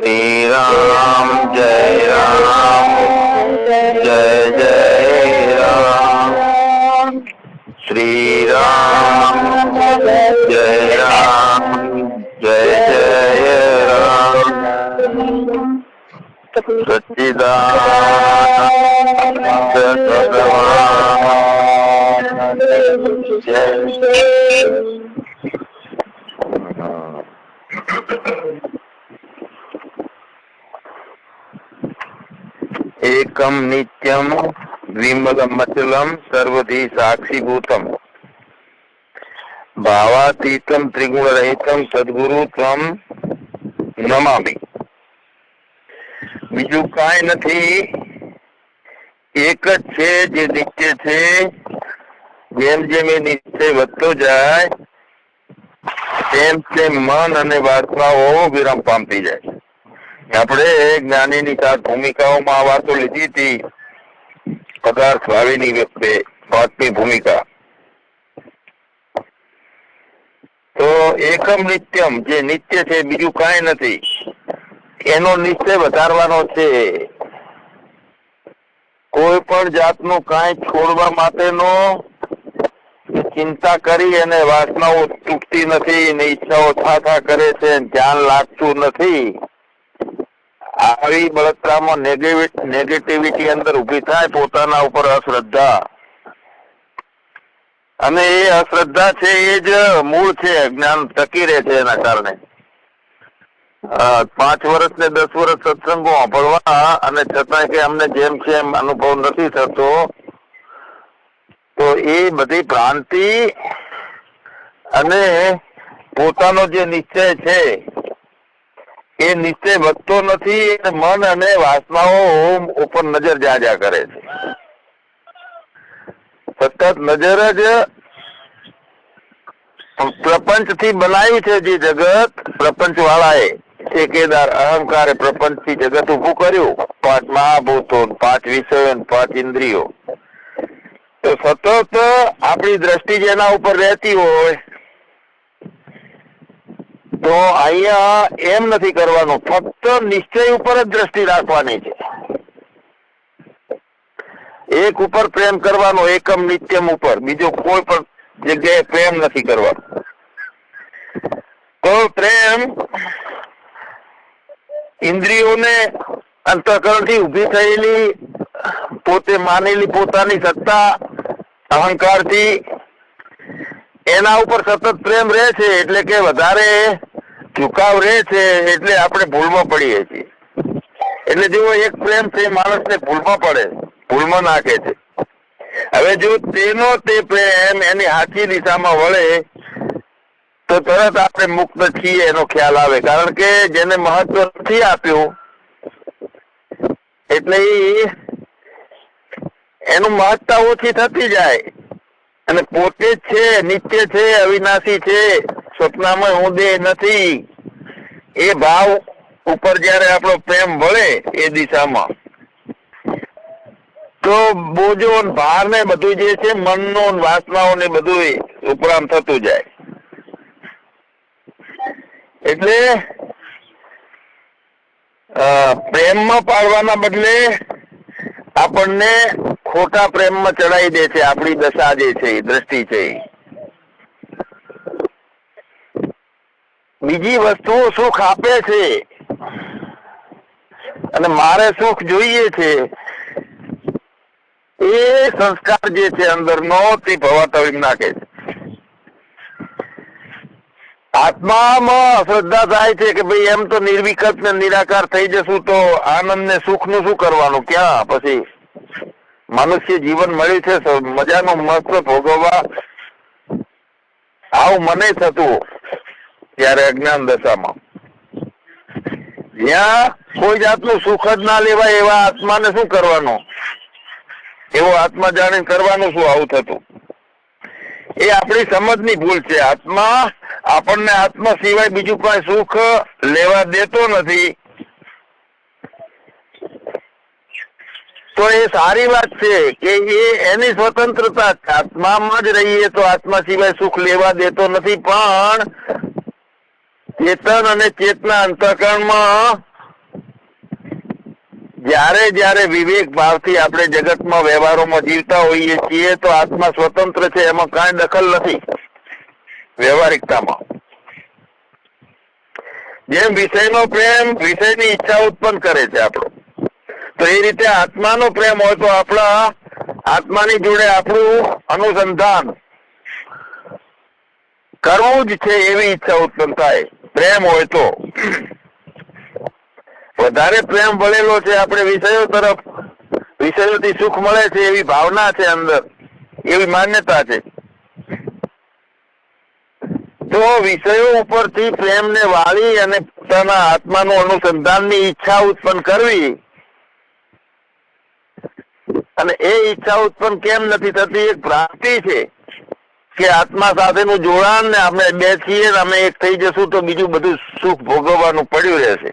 श्रीराम जय राम। जय जय राम। श्रीराम जय राम। जय जय राम। सच्चिदा એકમ નિત્યમ વિમલમચલમ સર્વધી સાક્ષીભૂતમ ભાવાતીતમ ત્રિગુણરહિતમ સદગુરુ ત્વમ નમામિ બીજું કાંઈ નથી એક જ છે જે નિત્ય છે જેમ જેમ એ નિશ્ચય વધતો જાય તેમ તેમ મન અને વાસનાઓ વિરામ પામતી જાય આપણે જ્ઞાનીની ચાર ભૂમિકાઓમાં વાતો લીધી હતી. પદાર્થ ભાવીની વખતે વાતની ભૂમિકા. તો એકમ નિત્યમ, જે નિત્ય છે, બીજું કાંઈ નથી. એનો નિશ્ચય વધારવાનો છે. કોઈ પણ જાતનું કાંઈ છોડવા માટેનો ચિંતા કરી અને વાસનાઓ તૂટતી નથી, ને ઈચ્છાઓ થાથા કરે છે ધ્યાન લાગતું નથી. આવી બળતરામાં નેગેટિવિટી અંદર ઊભી થાય પોતાના ઉપર અશ્રદ્ધા. અને એ અશ્રદ્ધા છે એ જ મૂળ છે, જ્ઞાન ટકી રહે છે એના કારણે. પાંચ વર્ષ ને દસ વર્ષ સત્સંગો સાંભળવા અને છતાં કે અમને જેમ છે એમ અનુભવ નથી થતો, તો એ બધી ભ્રાંતિ અને પોતાનો જે નિશ્ચય છે એ નિશ્ચય વધતો નથી મન અને વાસનાઓ ઉપર નજર જાજા કરે છે. સતત નજર જ પ્રપંચથી બનાવ્યું છે જે જગત પ્રપંચ વાળાએ ઠેકેદાર, અહંકારે પ્રપંચથી જગત ઉભું કર્યું. પાંચ મહાભૂતો પાંચ વિષયો પાંચ ઇન્દ્રિયો. તો સતત આપણી દ્રષ્ટિ જેના ઉપર રહેતી હોય તો અહીંયા એમ નથી કરવાનું. ફક્ત નિશ્ચય ઉપર જ દ્રષ્ટિ રાખવાની છે. એક ઉપર પ્રેમ કરવાનો, એકમ નિત્યમ ઉપર. બીજો કોઈ પણ જગ્યાએ પ્રેમ નથી કરવાનો. તો પ્રેમ ઇન્દ્રિયોને અંતઃકરણથી ઊભી થયેલી, પોતે માનેલી પોતાની સત્તા, અહંકારથી એના ઉપર સતત પ્રેમ રહે છે, એટલે કે વધારે ઝુકાવ રહે છે એટલે આપણે ભૂલમાં પડીએ છીએ. એટલે જેવો એક પ્રેમ છે માણસને ભૂલમાં પડે, ભૂલમાં નાખે છે. હવે જો તેનો તે પ્રેમ એની સાચી દિશામાં વળે, તો તરત આપણે મુક્ત છીએ એનો ખ્યાલ આવે. કારણ કે જેને મહત્વ નથી આપ્યું, એટલે એનું મહત્તા ઓછી થતી જાય. અને પોતે જ છે, નિત્ય છે, અવિનાશી છે. સ્વપ્નમાં હું દેહ નથી. એ ભાવ ઉપર જયારે આપણો પ્રેમ વળે એ દિશામાં. તો બોજો ભાર ને બધું જે છે, મનનો વાસનાઓ ને બધું ઉપરામ થતું જાય. એટલે પ્રેમમાં પાડવાના બદલે આપણને ખોટા પ્રેમમાં ચડાવી દે છે, આપણી દશા જે છે દ્રષ્ટિ છે બીજી વસ્તુઓ સુખ આપે છે. અને મારે સુખ જોઈએ છે. એ સંસ્કાર જે છે અંદરનો તે ભવાતળી નાખે છે. આત્મામાં અશ્રદ્ધા થાય છે કે ભાઈ એમ તો નિર્વિકલ્પ ને નિરાકાર થઈ જશું તો આનંદ ને સુખનું શું કરવાનું? ક્યાં? પછી મનુષ્ય જીવન મળ્યું છે મજાનું મસ્ત ભોગવવા. આવું મને થતું. ત્યારે અજ્ઞાન દશામાં. જ્યાં કોઈ જાતનું સુખ જ ના લેવાય એવા આત્માને શું કરવાનું? એવો આત્મા જાણીને કરવાનું શું આવું થતું? એ આપણી સમજની ભૂલ છે. આત્મા આપણને આત્મા સિવાય બીજું કઈ સુખ લેવા દેતો નથી. તો એ સારી વાત છે કે એ એની સ્વતંત્રતા આત્મામાં જ રહીએ તો આત્મા સિવાય સુખ લેવા દેતો નથી. પણ ચેતન અને ચેતના અંતઃકરણમાં જ્યારે જ્યારે વિવેક ભાવથી આપણે જગતમાં વ્યવહારોમાં જીવતા હોઈએ છીએ તો આત્મા સ્વતંત્ર છે, એમાં કાંઈ દખલ નથી વ્યવહારિકતામાં. જેમ વિષયનો પ્રેમ વિષયની ઈચ્છા ઉત્પન્ન કરે છે આપણો. તો એ રીતે આત્માનો પ્રેમ હોય તો આપણા આત્માની જોડે આપણું અનુસંધાન કરવું જ છે એવી ઈચ્છા ઉત્પન્ન થાય. પ્રેમ હોય તો. વધારે પ્રેમ ભળેલો છે આપણે વિષયો તરફ, વિષયોથી સુખ મળે છે એવી ભાવના છે અંદર, એવી માન્યતા છે. તો વિષયો ઉપરથી પ્રેમને વાળી અને પોતાના આત્માનું અનુસંધાનની ઈચ્છા ઉત્પન્ન કરવી. અને એ ઈચ્છા ઉત્પન્ન કેમ નથી થતી? એક પ્રાપ્તિ છે. કે આત્મા સાથેનું જોડાણ ને આપણે બે છીએ અમે એક થઈ જશું તો બીજું બધું સુખ ભોગવવાનું પડ્યું રહેશે.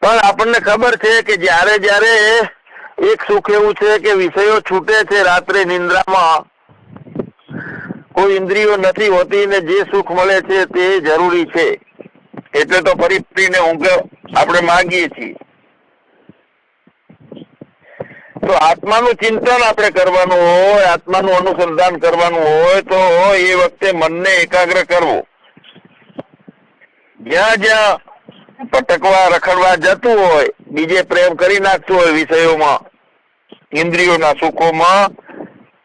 પણ આપણને ખબર છે કે જ્યારે જ્યારે એક સુખ એવું છે કે વિષયો છૂટે છે રાત્રે નિંદ્રામાં, કોઈ ઇન્દ્રિયો નથી હોતી ને જે સુખ મળે છે તે જરૂરી છે. એટલે તો ફરી ફરીને ઊંઘ આપણે માંગીએ છીએ. તો આત્માનું ચિંતન આપણે કરવાનું હોય, આત્માનું અનુસંધાન કરવાનું હોય, તો એ વખતે મનને એકાગ્ર કરવું. જ્યાં જ્યાં ભટકવા, રખડવા જતું હોય, બીજે પ્રેમ કરી નાખતું હોય વિષયોમાં, ઇન્દ્રિયોના સુખોમાં,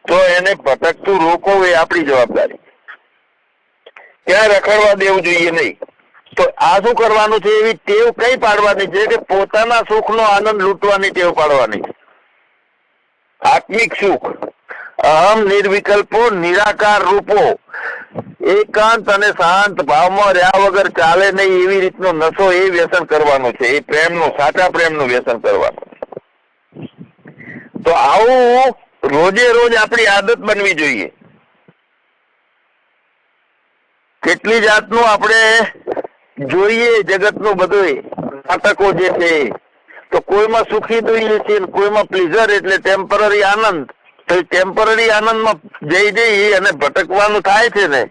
તો એને ભટકતું રોકવું એ આપણી જવાબદારી. ત્યાં રખડવા દેવું જોઈએ નહીં. તો આ શું કરવાનું છે એવી ટેવ કઈ પાડવાની છે કે પોતાના સુખનો આનંદ લૂંટવાની ટેવ પાડવાની છે? આત્મિક સુખ, અહમ નિર્વિકલ્પો નિરાકાર રૂપો. એકાંત અને શાંત ભાવમાં રહ્યા વગર ચાલે નહીં એવી રીતનો નશો એ વ્યસન કરવાનું છે. એ પ્રેમનું, સાચા પ્રેમનું વ્યસન કરવાનું તો આવું રોજે રોજ આપણી આદત બનવી જોઈએ. કેટલી જાતનું આપણે જોઈએ જગતનું બધું નાટકો જે છે તો કોઈમાં સુખી જોઈએ છે કોઈમાં પ્લીઝર એટલે ટેમ્પરરી આનંદ. તો ટેમ્પરરી આનંદમાં જઈ જઈ અને ભટકવાનું થાય છે ને.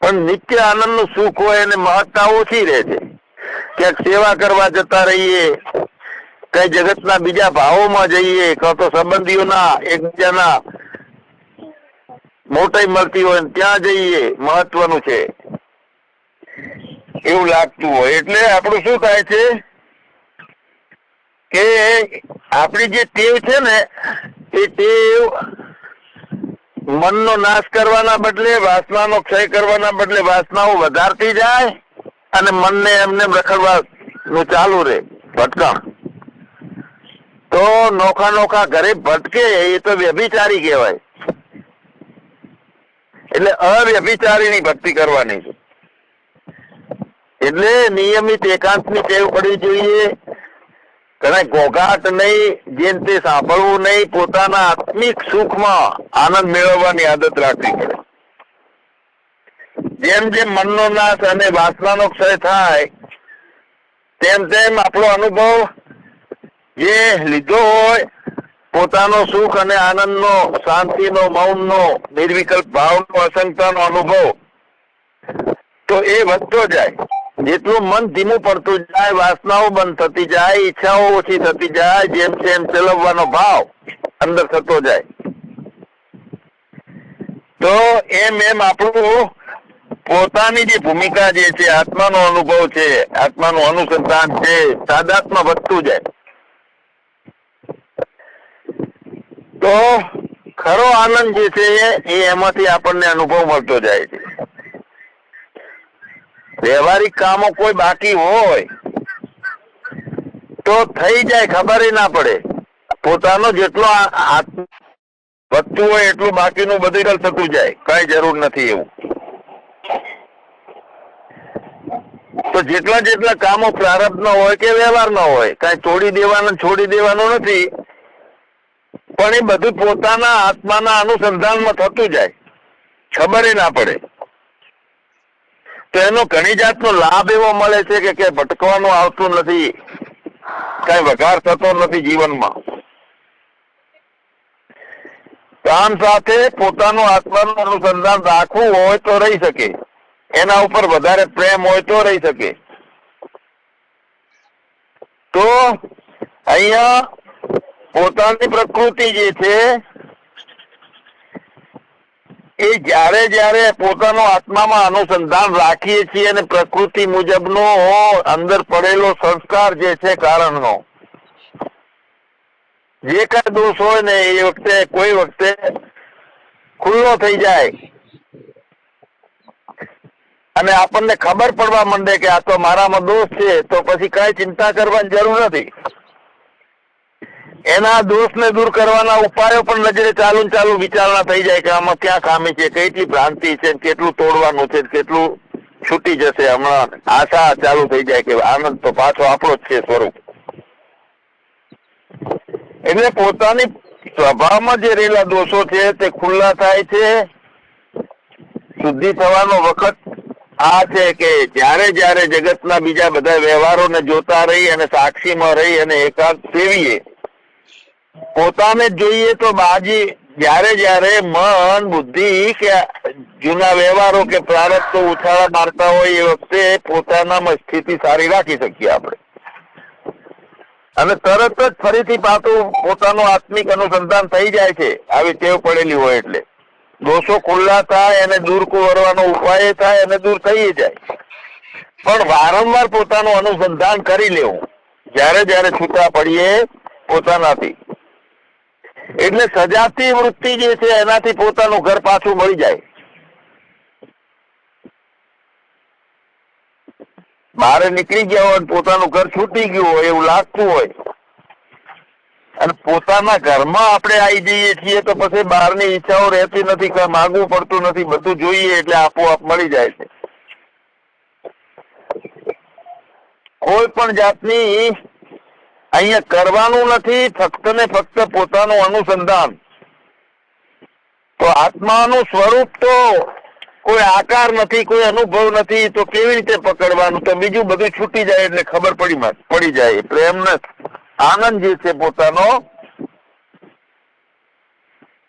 પણ નિત્ય આનંદનું સુખ હોય અને મહત્તા ઓછી રહે છે. ક્યાંક સેવા કરવા જતા રહીએ કઈ જગતના બીજા ભાવોમાં જઈએ, કાં તો સંબંધીઓના, એકબીજાના મોટાઈ મળતી હોય ત્યાં જઈએ, મહત્વનું છે. એવું લાગતું હોય. એટલે આપણું શું થાય છે? કે આપણી જે ટેવ છે ને, એ ટેવ મનનો નાશ કરવાના બદલે, વાસનાનો ક્ષય કરવાના બદલે વાસનાઓ વધારતી જાય અને મનને એમને રખડવાનું ચાલુ રહે, ભટકાણ. તો નોખા નોખા ઘરે ભટકે એ તો વ્યભિચારી કહેવાય. એટલે અવ્યભિચારીની ભક્તિ કરવાની છે. એટલે નિયમિત એકાંતની ટેવ પડવી જોઈએ. કદાચ ઘોઘાટ નહીં તે સાંભળવું નહીં, પોતાના આત્મિક સુખમાં આનંદ મેળવવાની આદત રાખવી પડે. જેમ જેમ મનનો નાશ અને વાસનાનો ક્ષય થાય, તેમ તેમ આપણો અનુભવ જે લીધો હોય, પોતાનો સુખ અને આનંદનો, શાંતિનો, મૌનનો, નિર્વિકલ્પ ભાવનો, અસંગતાનો અનુભવ, તો એ વધતો જાય. જેટલું મન ધીમું પડતું જાય, વાસનાઓ બંધ થતી જાય, ઈચ્છાઓ ઓછી થતી જાય, જેમ જેમ ચલાવવાનો ભાવ અંદર થતો જાય. તો એમ એમ આપણું પોતાની જે ભૂમિકા જે છે, આત્માનો અનુભવ છે, આત્માનું અનુસંધાન છે, સાદાત્મા વધતું જાય. તો ખરો આનંદ જે છે, એ એમાંથી આપણને અનુભવ મળતો જાય છે. વ્યવહારિક કામો કોઈ બાકી હોય તો થઈ જાય, ખબર ના પડે. પોતાનો જેટલો વધતું હોય એટલું બાકીનું બધું થતું જાય, કઈ જરૂર નથી એવું. તો જેટલા જેટલા કામો પ્રારબ્ધ હોય કે વ્યવહાર હોય, કઈ છોડી દેવાનું છોડી દેવાનું નથી, પણ એ બધું પોતાના આત્માના અનુસંધાનમાં થતું જાય, ખબર ના પડે. તો ઘણી જાતનો લાભ એવો મળે છે કે કઈ ભટકવાનું આવતું નથી. કઈ વઘાર થતો નથી જીવનમાં. કામ સાથે પોતાનું આત્માનું અનુસંધાન રાખવું હોય તો રહી શકે. એના ઉપર વધારે પ્રેમ હોય તો રહી શકે. તો અહીંયા પોતાની પ્રકૃતિ જે છે એ જ્યારે જ્યારે પોતાનો આત્મામાં અનુસંધાન રાખીએ છીએ અને પ્રકૃતિ મુજબનો અંદર પડેલો સંસ્કાર જે છે કારણનો. જે કઈ દોષ હોય ને એ વખતે, કોઈ વખતે ખુલ્લો થઈ જાય. અને આપણને ખબર પડવા માંડે કે આ તો મારામાં દોષ છે, તો પછી કઈ ચિંતા કરવાની જરૂર નથી. એના દોષને દૂર કરવાના ઉપાયો પણ નજરે ચાલુ ચાલુ વિચારણા થઈ જાય કે આમાં ક્યાં ખામી છે, કેટલી ભ્રાંતિ છે, કેટલું તોડવાનું છે, કેટલું છૂટી જશે હમણાં. આશા ચાલુ થઈ જાય કે આનંદ તો પાછો આપણો જ છે સ્વરૂપ. એટલે પોતાની સ્વભાવમાં જે રહેલા દોષો છે તે ખુલ્લા થાય છે. શુદ્ધિ થવાનો વખત આ છે કે જ્યારે જ્યારે જગતના બીજા બધા વ્યવહારોને જોતા રહી અને સાક્ષીમાં રહી અને એકાંત સેવીએ પોતાને જોઈએ તો બાજી જ્યારે જ્યારે મન, બુદ્ધિ કે જૂના વ્યવહારો કે પ્રારબ્ધો ઉછાળા મારતા હોય એ વખતે પોતાનામાં સ્થિતિ સારી રાખી શકીએ આપણે. અને તરત જ ફરીથી પાછું પોતાનું આત્મિક અનુસંધાન થઈ જાય છે. આવી ટેવ પડેલી હોય એટલે. દોષો ખુલ્લા થાય અને દૂર કુવરવાનો ઉપાય થાય અને દૂર થઈ જાય. પણ વારંવાર પોતાનું અનુસંધાન કરી લેવું. જ્યારે જ્યારે છૂટા પડીએ પોતાનાથી. એટલે સજાતી વૃત્તિ જે છે, એનાથી પોતાનું ઘર પાછું મળી જાય. બહાર નીકળી ગયા હોય પોતાનું ઘર છૂટી ગયું હોય, એવું લાગતું હોય. અને પોતાના ઘરમાં આપણે આવી જઈએ છીએ તો પછી બહારની ઈચ્છાઓ રહેતી નથી માંગવું પડતું નથી, બધું જોઈએ એટલે આપોઆપ મળી જાય છે. કોઈ પણ જાતની અહીંયા કરવાનું નથી, ફક્ત ને ફક્ત પોતાનું અનુસંધાન. તો આત્માનું સ્વરૂપ તો કોઈ આકાર નથી, કોઈ અનુભવ નથી, તો કેવી રીતે પકડવાનું? તો બીજું બધું છૂટી જાય એટલે ખબર પડી પડી જાય. પ્રેમ આનંદ જે છે પોતાનો,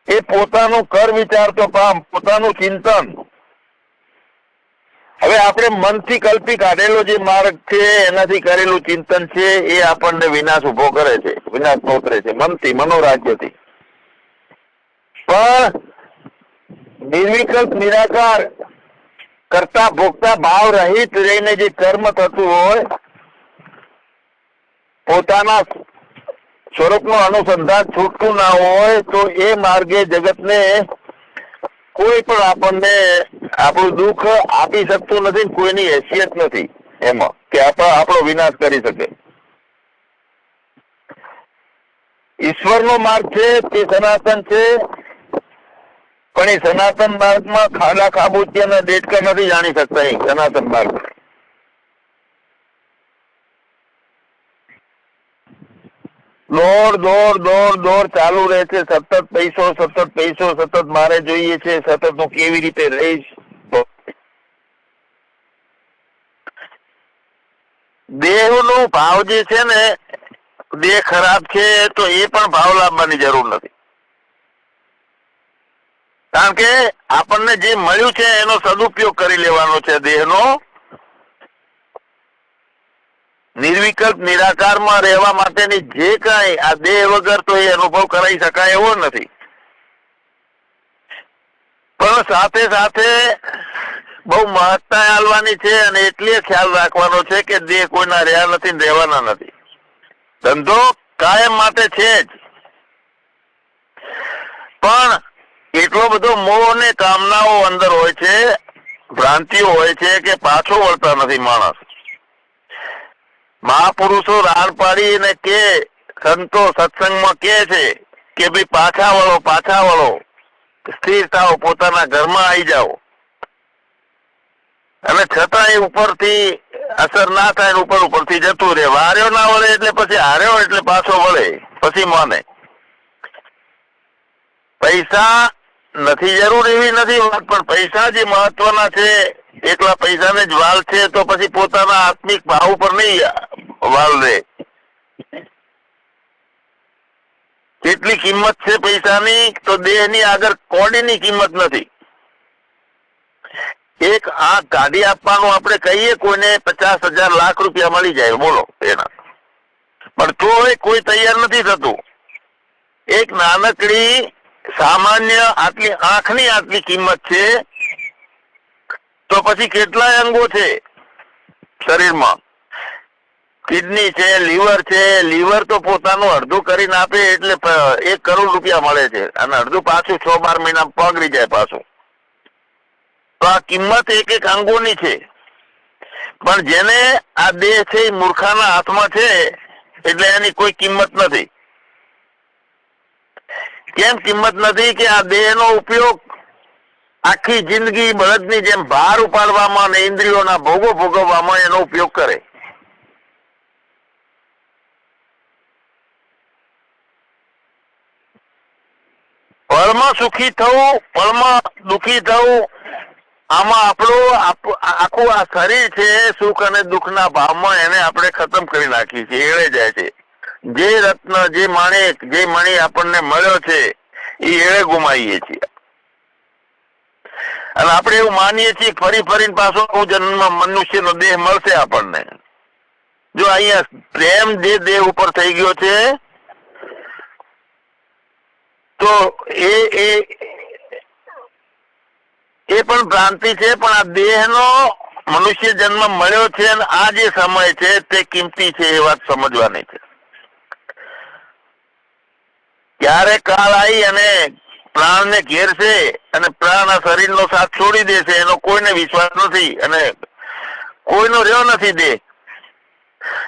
એ પોતાનું કર વિચાર તો પામ પોતાનું ચિંતન. હવે આપણે મનથી કલ્પી કાઢેલો જે માર્ગ છે, એનાથી કરેલું ચિંતન છે, એ આપણને વિનાશ ઊભો કરે છે, વિનાશ નોતરે છે, મનથી, મનોરાજ્યથી. પણ નિર્વિકલ્પ, નિરાકાર કરતા ભોગતા ભાવ રહિત રહીને જે કર્મ થતું હોય, પોતાના સ્વરૂપનું અનુસંધાન છૂટતું ના હોય, તો એ માર્ગે જગતને કોઈ પણ આપણને આપણું દુઃખ આપી શકતું નથી કોઈની હેસિયત નથી એમાં કે આપણો આપણો વિનાશ કરી શકે. ઈશ્વરનો માર્ગ છે, તે સનાતન છે, પણ એ સનાતન માર્ગમાં ખાડા ખાબોચિયાના દેડકા નથી જાણી શકતા સનાતન માર્ગ. દોડ દોડ દોડ દોડ ચાલુ રહે છે. સતત પૈસો સતત પૈસો, સતત મારે જોઈએ છે. સતત હું કેવી રીતે રહીશ? દેહનો ભાવ જે છે ને, દેહ ખરાબ છે તો એ પણ ભાવ લાવવાની જરૂર નથી. કારણ કે આપણને જે મળ્યું છે એનો સદુપયોગ કરી લેવાનો છે દેહનો. નિર્વિકલ્પ, નિરાકારમાં રહેવા માટેની જે કાંઈ આ દેહ વગર તો એ અનુભવ કરાઈ શકાય એવો નથી. પણ સાથે સાથે બહુ મહત્તા આલવાની છે અને એટલે ખ્યાલ રાખવાનો છે કે દેહ કોઈના રહ્યા નથી રહેવાના નથી. ધંધો કાયમ માટે છે જ. પણ એટલો બધો મોહ અને કામનાઓ અંદર હોય છે, ભ્રાંતિઓ હોય છે કે પાછો વળતા નથી માણસ. મહાપુરુષો રાડ પાડીને કે, સંતો સત્સંગમાં કે છે કે ભાઈ પાછા વળો પાછા વળો. સ્થિર થાવ પોતાના ઘરમાં આવી જાઓ. અને છતાં એ ઉપરથી અસર ના થાય ઉપર ઉપરથી જતું રહે. વાર્યો ના વળે એટલે પછી હાર્યો એટલે પાછો વળે. પછી માને. પૈસા નથી જરૂર એવી નથી વાત પણ પૈસા જે મહત્વના છે, એકલા પૈસાને જ વાલ છે, તો પછી પોતાના આત્મિક ભાવ ઉપર નહીં વાલ રહે કેટલી કિંમત છે પૈસાની? તો દેહની આગળ કોડીની કિંમત નથી. એક આ ગાડી આપવાનું આપણે કહીએ, કોઈને પચાસ હજાર લાખ રૂપિયા મળી જાય. બોલો એના. પણ તોય કોઈ તૈયાર નથી થતું. એક નાનકડી સામાન્ય આટલી આંખની આટલી કિંમત છે. તો પછી કેટલાય અંગો છે શરીરમાં? કિડની છે, લીવર છે, લીવર તો પોતાનું અડધું કરીને આપે એટલે એક કરોડ રૂપિયા મળે છે. અને અડધું પાછું છ બાર મહિના પગડી જાય પાછું. તો આ કિંમત એક એક અંગોની છે. પણ જેને આ દેહ છે એ મૂર્ખાના હાથમાં છે, એટલે એની કોઈ કિંમત નથી. કેમ કિંમત નથી કે આ દેહનો ઉપયોગ આખી જિંદગી બળદની જેમ ભાર ઉપાડવામાં અને ઇન્દ્રિયોના ભોગો ભોગવવામાં એનો ઉપયોગ કરે? પળમાં સુખી થવું ફળમાં દુખી થવું, આમાં આપણું આખું આ શરીર છે સુખ અને દુઃખના ભાવમાં એને આપણે ખતમ કરી નાખીએ છીએ, એળે જાય છે. જે રત્ન, જે માણેક, જે મણી આપણને મળ્યો છે, એ એળે ગુમાવીએ છીએ. અને આપણે એવું માનીએ છીએ ફરી ફરી ફરીને પાછો જન્મ જન્મ મનુષ્યનો દેહ મળશે આપણને. જો અહીંયા પ્રેમ જે દેહ ઉપર થઈ ગયો છે તો એ એ એ પણ ભ્રાંતિ છે, પણ આ દેહનો મનુષ્ય જન્મ મળ્યો છે અને આ જે સમય છે, તે કિંમતી છે એ વાત સમજવાની છે. ક્યારે કાળ આવી અને પ્રાણને ઘેરશે અને પ્રાણ આ શરીરનો સાથ છોડી દેશે, એનો કોઈને વિશ્વાસ નથી અને કોઈનો રહ્યો નથી દેહ.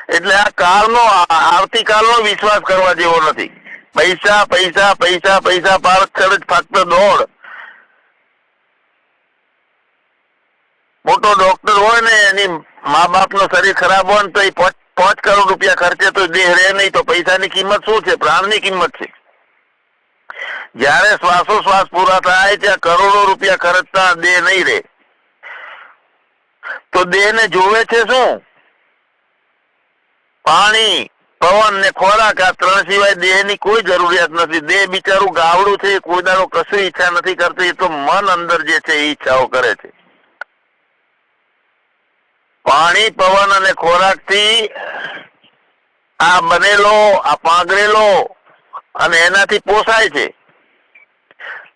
એટલે આ કાળનો આવતીકાલનો વિશ્વાસ કરવા જેવો નથી. પૈસા પૈસા પૈસા પૈસા પાછળ ફક્ત દોડ. મોટો ડોક્ટર હોય ને, એની મા બાપનું શરીર ખરાબ હોય ને, તો એ પાંચ કરોડ રૂપિયા ખર્ચે તો દેહ રહે નહીં, તો પૈસાની કિંમત શું છે? પ્રાણની કિંમત છે. જ્યારે શ્વાસોશ્વાસ પૂરા થાય, ત્યાં કરોડો રૂપિયા ખર્ચતા દેહ નહીં રહે. તો દેહ ને જોવે છે શું? પાણી. પવન ને ખોરાક આ ત્રણ સિવાય દેહની કોઈ જરૂરિયાત નથી. દેહ બિચારું ગાવડું છે, કોઈ દાડો કશું ઈચ્છા નથી કરતી. એ તો મન અંદર જે છે ઈચ્છાઓ કરે છે. પાણી, પવન અને ખોરાકથી આ બનેલો, આ પાંગરેલો અને એનાથી પોસાય છે.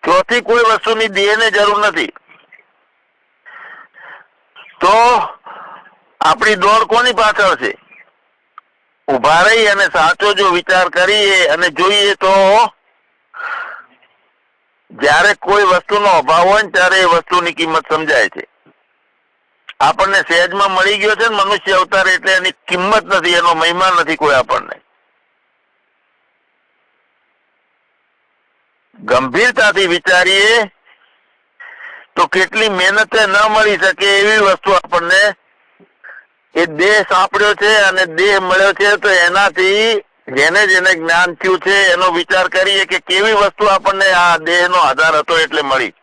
ચોથી કોઈ વસ્તુની દેહને જરૂર નથી. તો આપણી દોડ કોની પાછળ છે? ઊભા રહી અને સાચો જો વિચાર કરીએ અને જોઈએ તો જ્યારે કોઈ વસ્તુનો અભાવ હોય ત્યારે એ વસ્તુની કિંમત સમજાય છે. આપણને સહેજમાં મળી ગયો છે મનુષ્ય અવતાર એટલે એની કિંમત નથી, એનો મહિમા નથી કોઈ આપણને. ગંભીરતાથી વિચારીએ તો કેટલી મહેનતે ન મળી શકે એવી વસ્તુ આપણને એ દેહ સાંપડ્યો છે અને દેહ મળ્યો છે, તો એનાથી જેને જેને જ્ઞાન થયું છે, એનો વિચાર કરીએ કે કેવી વસ્તુ આપણને આ દેહનો આધાર હતો એટલે મળી.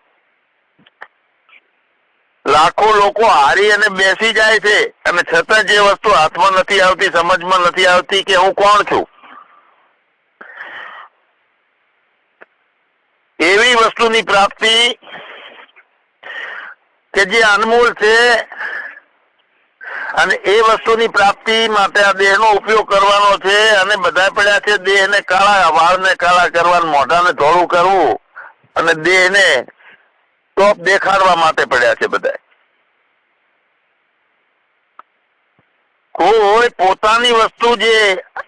લાખો લોકો હારી અને બેસી જાય છે, અને છતાં જે વસ્તુ હાથમાં નથી આવતી, સમજમાં નથી આવતી કે હું કોણ છું? એવી વસ્તુની પ્રાપ્તિ કે જે અનમોલ છે અને એ વસ્તુની પ્રાપ્તિ માટે આ દેહનો ઉપયોગ કરવાનો છે અને બધા પડ્યા છે દેહને કાળા, વાળને કાળા કરવાનું, મોઢાને ધોળું કરવું અને દેહને ટોપ દેખાડવા માટે પડ્યા છે બધા કોઈ પોતાની વસ્તુ જે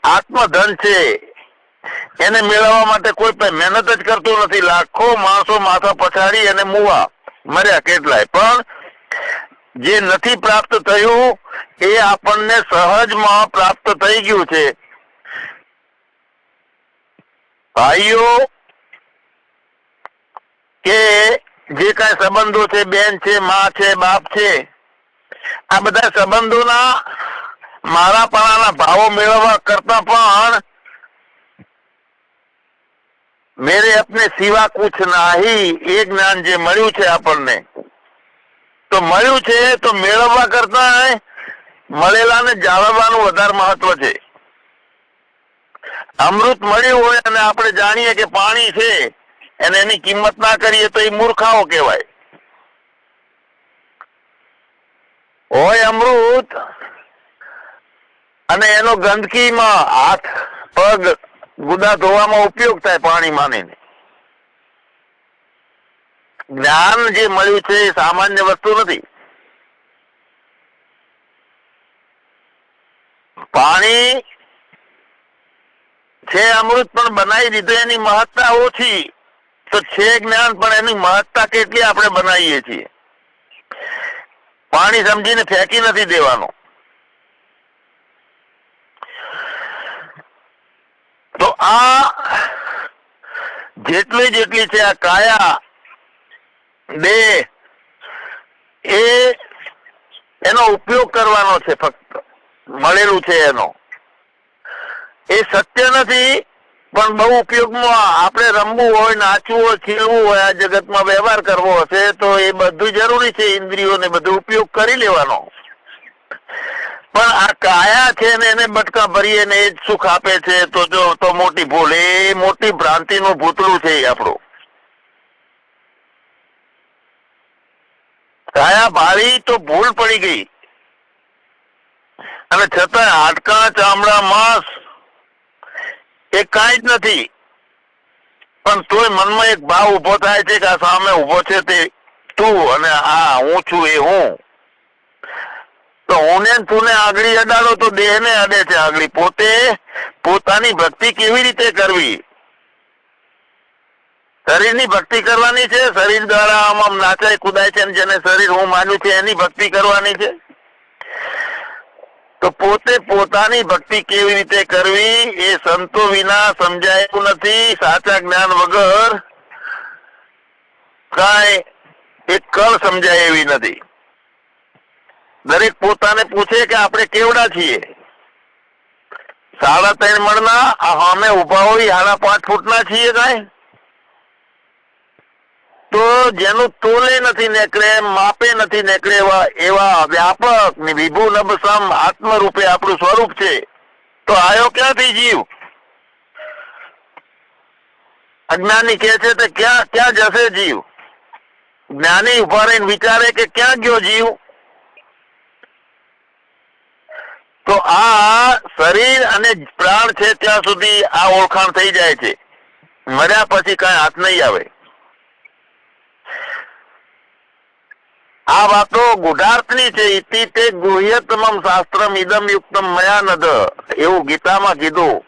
આત્મધન છે, એને મેળવવા માટે કોઈ મહેનત જ કરતું નથી. લાખો માણસો માથા પછાડી અને મુવા મર્યા, કેટલાય. પણ જે નથી પ્રાપ્ત થયું, એ આપણને સહજમાં પ્રાપ્ત થઈ ગયું છે. ભાઈઓ, કે જે કઈ સંબંધો છે, બેન છે, માં છે, બાપ છે, આ બધા સંબંધોના મારા પણાના ભાવો મેળવવા કરતા પણ મેરે અપને સિવા કુછ નાહી, એ જ્ઞાન જે મળ્યું છે આપણને તો મળ્યું છે તો મેળવવા કરતા મળેલાને જાળવવાનું વધારે મહત્વ છે. અમૃત મળ્યું હોય અને આપણે જાણીએ કે પાણી છે અને એની કિંમત ના કરીએ તો એ મૂર્ખાઓ કહેવાય. હોય અમૃત અને એનો ગંદકીમાં હાથ, પગ, ગુદા ધોવામાં ઉપયોગ થાય પાણી માનીને. જ્ઞાન જે મળ્યું છે સામાન્ય વસ્તુ નથી. પાણી છે અમૃત પણ બનાવી દીધું, એની મહત્તા ઓછી. તો છે જ્ઞાન, પણ એની મહત્તા કેટલી આપણે બનાવીએ છીએ? પાણી સમજીને ફેંકી નથી દેવાનું. તો આ જેટલી જેટલી છે આ કાયા દેહ એ એનો ઉપયોગ કરવાનો છે ફક્ત. મળેલું છે એનો. એ સત્ય નથી, પણ બહુ ઉપયોગમાં આપણે રમવું હોય, નાચવું હોય, ખીલવું હોય, આ જગતમાં વ્યવહાર કરવો હશે, તો એ બધું જરૂરી છે, ઇન્દ્રિયોને બધું ઉપયોગ કરી લેવાનો. પણ આ કાયા છે ને, એને બટકા ભરીએ ને એ જ સુખ આપે છે, તો જો, તો મોટી ભૂલ, એ મોટી ભ્રાંતિનું ભૂતળું છે આપણું. કાયા ભાળી તો ભૂલ પડી ગઈ. અને છતાં હાડકા ચામડા માંસ એ કાંઈ જ નથી. પણ તોય મનમાં એક ભાવ ઊભો થાય છે કે આ સામે ઊભો છે તે તું અને આ હું છું એ હું. તો હું ને તું ને આગળી અડાડો તો દેહ ને અડે છે આગળી. પોતે પોતાની ભક્તિ કેવી રીતે કરવી? શરીરની ભક્તિ કરવાની છે? શરીર દ્વારા આમ આમ નાચાય, કુદાય છે જેને શરીર હું માનું છે એની ભક્તિ કરવાની છે? તો પોતે પોતાની ભક્તિ કેવી રીતે કરવી એ સંતો વિના સમજાયું નથી. સાચા જ્ઞાન વગર કાંઈ એક કળ સમજાય એવી નથી. દરેક પોતાને પૂછે કે આપણે કેવડા છીએ? સાડા ત્રણ મણના અમે ઊભા હોય સાડા પાંચ ફૂટના છીએ કાંઈ? તો જેનું તોલે નથી નીકળે, માપે નથી નીકળે એવા એવા વ્યાપક વિભુ નબસમ આત્મ રૂપે આપણું સ્વરૂપ છે. તો આયો ક્યાંથી જીવ? અજ્ઞાની કે છે તે ક્યાં ક્યાં જશે જીવ? જ્ઞાની ઊભા રહીને વિચારે કે ક્યાં ગયો જીવ? તો આ શરીર અને પ્રાણ છે ત્યાં સુધી આ ઓળખાણ થઈ જાય છે. મર્યા પછી કઈ હાથ નહીં આવે. આ વાતો ગુઢાર્થની છે. ઇતિ તે ગુહ્યતમમ શાસ્ત્રમ ઇદમ યુક્તમ મયા એવું ગીતામાં કીધું.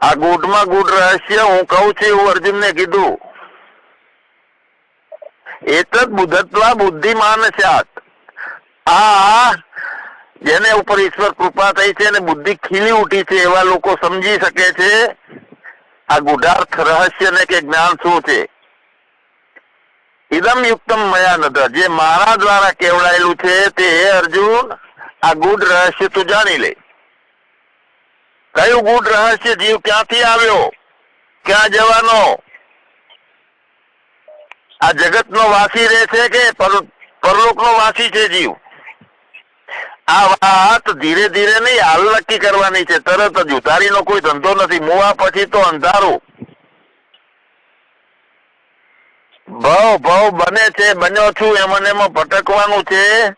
આ ગુઢમાં ગુઢ રહસ્ય હું કહું છું એવું અર્જુનને કીધું. એતદ બુદ્ધત્વા બુદ્ધિમાન સાત આ જેને ઉપર ઈશ્વર કૃપા થઈ છે અને બુદ્ધિ ખીલી ઉઠી છે એવા લોકો સમજી શકે છે આ ગુઢાર્થ રહસ્ય ને કે જ્ઞાન શું છે? ઇદમ યુક્તમ મયા નદ. જે મારા દ્વારા કેવડાયેલું છે તે અર્જુન, આ ગુડ રહસ્ય તું જાણી લે. કયું ગુડ રહસ્ય જીવ ક્યાંથી આવ્યો? ક્યાં જવાનો? આ જગત નો વાસી રહે છે કે પરલોક નો વાસી છે જીવ? આ વાત ધીરે ધીરે નહીં, હાલ નક્કી કરવાની છે. તરત જ ઉતારીનો કોઈ ધંધો નથી. મુવા પછી તો અંધારું. ભાવ ભાવ બને છે, બન્યો છું, એમાં એમાં ભટકવાનું છે.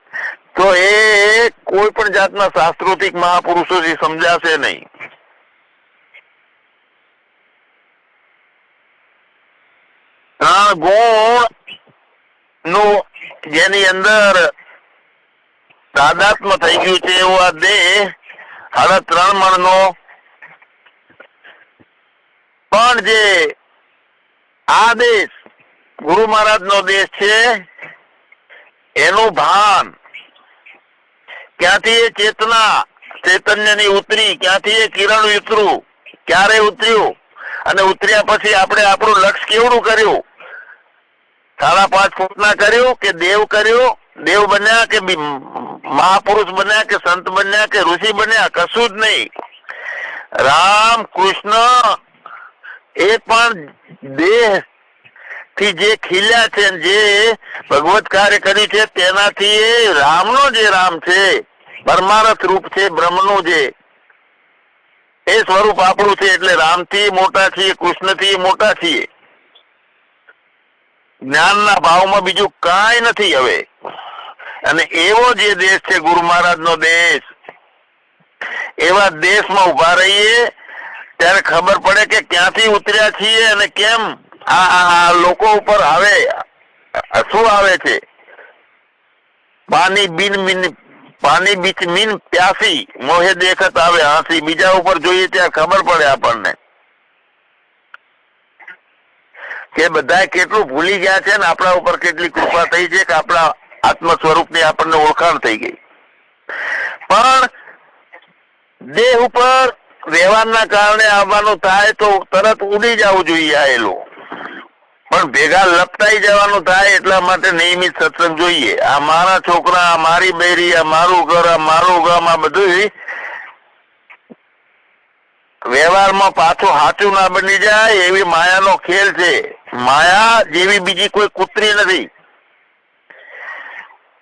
તો એ કોઈ પણ જાતના શાસ્ત્રોતિક મહાપુરુષોથી સમજાશે નહીં. ત્રણ ગુણનું જેની અંદર દાદાત્મ થઈ ગયું છે, એવું આ દેહ, હવે ત્રણ મણ નો પણ જે આ દેશ ગુરુ મહારાજ નો દેશ છે, એનું ભાન. ક્યાંથી એ ચેતના, ચૈતન્યની ઉતરી, ક્યાંથી એ કિરણ ઉતરું, ક્યારે ઉતર્યું? અને ઉતર્યા પછી આપણે આપણું લક્ષ્ય કેવડું કર્યું? સાડા પાંચ ફૂટના કર્યું કે દેવ કર્યું? દેવ બન્યા કે મહાપુરુષ બન્યા કે સંત બન્યા કે ઋષિ બન્યા? કશું જ નહીં. રામ કૃષ્ણ એ પણ દેહ થી જે ખીલ્યા છે જે ભગવત કાર્ય કર્યું છે, તેનાથી એ રામનો જે રામ છે, પરમારથ રૂપ છે, બ્રહ્મનું જે, એ સ્વરૂપ આપણું છે, એટલે રામથી મોટા છીએ, કૃષ્ણથી મોટા છીએ. જ્ઞાનના ભાવમાં બીજું કાંઈ નથી હવે. અને એવો જે દેશ છે, ગુરુ મહારાજ નો દેશ, એવા દેશમાં ઊભા રહીએ, ત્યારે ખબર પડે કે ક્યાંથી ઉતર્યા છીએ અને કેમ આ લોકો ઉપર આવે શું આવે છે? પાણી બિન મિન પાણી બીચ મીન પ્યાસી મોહે દેખત આવે. હાંસી બીજા ઉપર જોઈએ ત્યાં ખબર પડે આપણને. કે બધા કેટલું ભૂલી ગયા છે ને આપણા ઉપર કેટલી કૃપા થઈ છે કે આપણા આત્મ સ્વરૂપની આપણને ઓળખાણ થઈ ગઈ. પણ દેહ ઉપર વ્યવહારના કારણે આવવાનું થાય તો તરત ઉડી જવું જોઈએ આયેલું પણ ભેગા લપટાઈ જવાનું થાય એટલા માટે નિયમિત સત્સંગ જોઈએ. આ મારા છોકરા, આ મારી બેરી, આ મારું ઘર, આ મારું ગામ, આ બધું વ્યવહારમાં પાછું સાચું ના બની જાય એવી માયાનો ખેલ છે. માયા જેવી બીજી કોઈ કૂતરી નથી.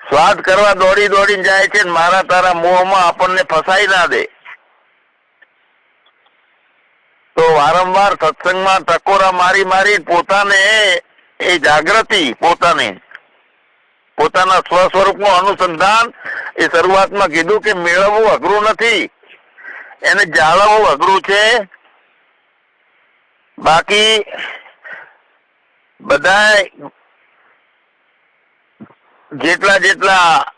સ્વાદ કરવા દોડી દોડીને જાય છે મારા તારા મોહમાં આપણને ફસાઈ ના દે. તો વારંવાર સત્સંગમાં ટકોરા મારી મારી પોતાને એ જાગૃતિ, પોતાને. પોતાના સ્વ સ્વરૂપનું અનુસંધાન એ શરૂઆતમાં કીધું કે મેળવવું અઘરું નથી. એને જાળવવું અઘરું છે. બાકી બધા જેટલા જેટલા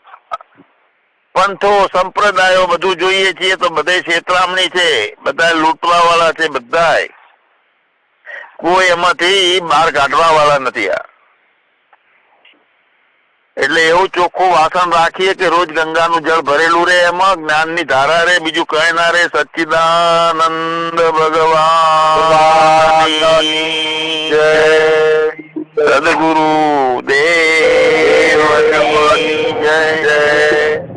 પંથો, સંપ્રદાયો બધું જોઈએ છીએ તો બધે છેતરામણી છે, બધા લૂંટવા વાળા છે બધા કોઈ એમાંથી બહાર કાઢવા વાળા નથી આ. એટલે એવું ચોખ્ખું વાસણ રાખીએ કે રોજ ગંગાનું જળ ભરેલું રહે એમાં, જ્ઞાનની ધારા રહે, બીજું કઈ ના રહે. સચ્ચિદાનંદ ભગવાન સદગુરુ દેવ જય.